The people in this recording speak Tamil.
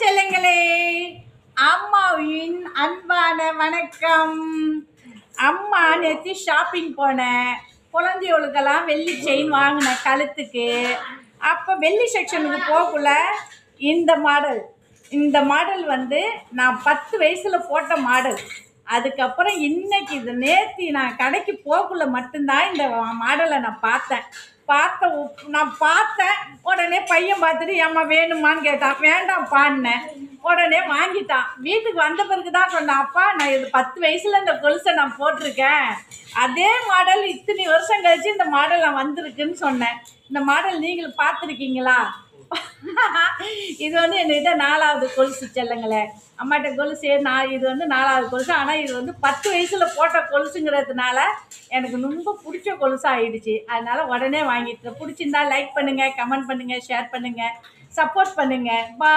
செல்லங்களே அம்மாவின் அன்பான வணக்கம். அம்மா நேற்று ஷாப்பிங் போனேன் குழந்தைகளுக்கெல்லாம் வெள்ளி செயின் வாங்கினேன் கழுத்துக்கு. அப்போ வெள்ளி செக்ஷனுக்கு போகக்குள்ள இந்த மாடல் இந்த மாடல் வந்து நான் பத்து வயசில் போட்ட மாடல் அதுக்கப்புறம் இன்னைக்கு இது நேற்று நான் கடைக்கு போகக்குள்ள மட்டும்தான் இந்த மாடலை நான் பார்த்தேன். பார்த்த நான் பார்த்தேன். உடனே பையன் பார்த்துட்டு ஏம்மா வேணுமான்னு கேட்டான். வேண்டாம் பாடினேன் உடனே வாங்கிட்டான். வீட்டுக்கு வந்த பிறகு தான் சொன்னான் அப்பா நான் இது பத்து வயசில் இந்த கொலுசை நான் போட்டிருக்கேன். அதே மாடல் இத்தனை வருஷம் கழிச்சு இந்த மாடல் நான் வந்திருக்குன்னு சொன்னேன். இந்த மாடல் நீங்கள் பார்த்துருக்கீங்களா? இது வந்து என்கிட்ட நாலாவது கொலுசு செல்லுங்களே. அம்மாட்ட கொலுசு நான் இது வந்து நாலாவது கொலுசு. ஆனால் இது வந்து பத்து வயசில் போட்ட கொலுசுங்கிறதுனால எனக்கு ரொம்ப பிடிச்ச கொலுசு ஆகிடுச்சு அதனால் உடனே வாங்கிட்டு பிடிச்சிருந்தா லைக் பண்ணுங்கள் கமெண்ட் பண்ணுங்கள் ஷேர் பண்ணுங்கள் சப்போர்ட் பண்ணுங்கள் பா